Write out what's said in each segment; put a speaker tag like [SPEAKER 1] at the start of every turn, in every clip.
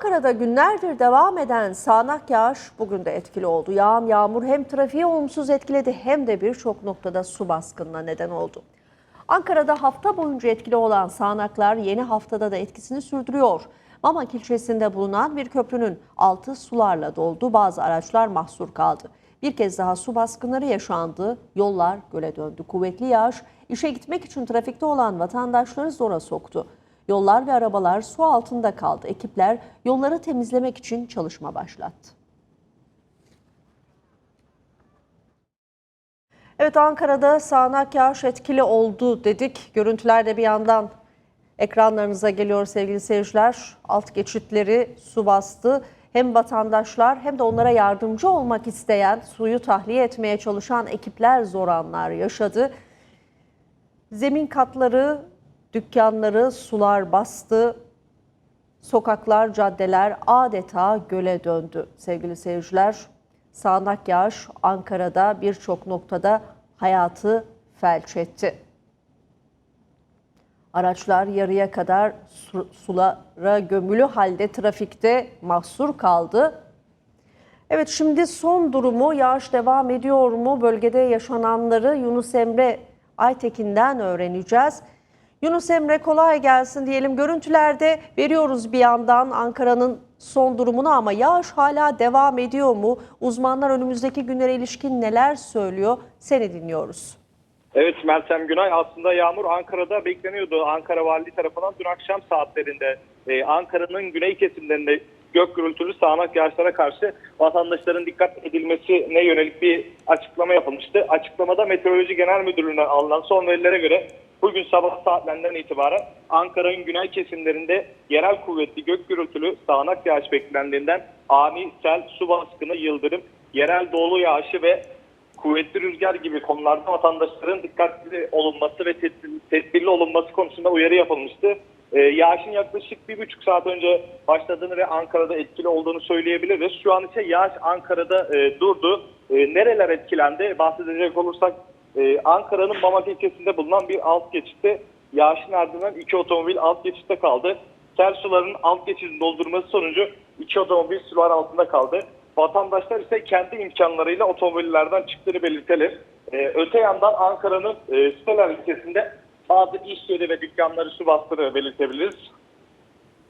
[SPEAKER 1] Ankara'da günlerdir devam eden sağanak yağış bugün de etkili oldu. Yağan yağmur hem trafiği olumsuz etkiledi hem de birçok noktada su baskınına neden oldu. Ankara'da hafta boyunca etkili olan sağanaklar yeni haftada da etkisini sürdürüyor. Mamak ilçesinde bulunan bir köprünün altı sularla doldu. Bazı araçlar mahsur kaldı. Bir kez daha su baskınları yaşandı. Yollar göle döndü. Kuvvetli yağış işe gitmek için trafikte olan vatandaşları zora soktu. Yollar ve arabalar su altında kaldı. Ekipler yolları temizlemek için çalışma başlattı. Evet Ankara'da sağanak yağış etkili oldu dedik. Görüntüler de bir yandan ekranlarınıza geliyor sevgili seyirciler. Alt geçitleri su bastı. Hem vatandaşlar hem de onlara yardımcı olmak isteyen, suyu tahliye etmeye çalışan ekipler zor anlar yaşadı. Zemin katları, dükkanları sular bastı. Sokaklar, caddeler adeta göle döndü sevgili seyirciler. Sağanak yağış Ankara'da birçok noktada hayatı felç etti. Araçlar yarıya kadar su- sulara gömülü halde trafikte mahsur kaldı. Evet şimdi son durumu yağış devam ediyor mu? Bölgede yaşananları Yunus Emre Aytekin'den öğreneceğiz. Yunus Emre kolay gelsin diyelim. Görüntülerde veriyoruz bir yandan Ankara'nın son durumunu ama yağış hala devam ediyor mu? Uzmanlar önümüzdeki günlere ilişkin neler söylüyor? Seni dinliyoruz.
[SPEAKER 2] Evet Meltem Günay aslında yağmur Ankara'da bekleniyordu. Ankara Valiliği tarafından dün akşam saatlerinde e, Ankara'nın güney kesimlerinde gök gürültülü sağanak yağışlara karşı vatandaşların dikkat edilmesine yönelik bir açıklama yapılmıştı. Açıklamada Meteoroloji Genel Müdürlüğü'nden alınan son verilere göre bugün sabah saatlerinden itibaren Ankara'nın güney kesimlerinde yerel kuvvetli gök gürültülü sağanak yağış beklendiğinden ani sel, su baskını, yıldırım, yerel dolu yağışı ve kuvvetli rüzgar gibi konularda vatandaşların dikkatli olunması ve tedbir- tedbirli olunması konusunda uyarı yapılmıştı. Ee, yağışın yaklaşık bir buçuk saat önce başladığını ve Ankara'da etkili olduğunu söyleyebiliriz. Şu an ise yağış Ankara'da e, durdu. E, nereler etkilendi? Bahsedecek olursak e, Ankara'nın Mamak ilçesinde bulunan bir alt geçitte yağışın ardından iki otomobil alt geçitte kaldı. Sel suların alt geçidini doldurması sonucu iki otomobil sular altında kaldı. Vatandaşlar ise kendi imkanlarıyla otomobillerden çıktığını belirtelim. Ee, öte yandan Ankara'nın e, Steler ilçesinde bazı iş yeri ve dükkanları su bastığını belirtebiliriz.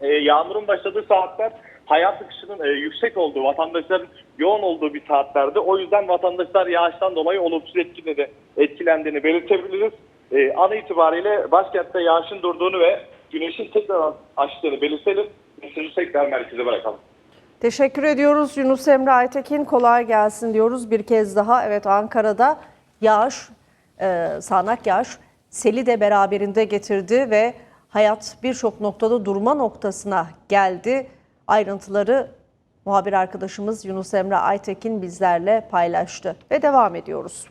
[SPEAKER 2] Ee, yağmurun başladığı saatler hayat akışının e, yüksek olduğu, vatandaşların yoğun olduğu bir saatlerde. O yüzden vatandaşlar yağıştan dolayı olumsuz etkileri, etkilendiğini belirtebiliriz. Ee, an itibariyle başkentte yağışın durduğunu ve güneşin tekrar açtığını belirtelim. Sözü tekrar merkeze bırakalım.
[SPEAKER 1] Teşekkür ediyoruz Yunus Emre Aytekin. Kolay gelsin diyoruz bir kez daha. Evet Ankara'da yağış, e, sağanak yağış seli de beraberinde getirdi ve hayat birçok noktada durma noktasına geldi. Ayrıntıları muhabir arkadaşımız Yunus Emre Aytekin bizlerle paylaştı ve devam ediyoruz.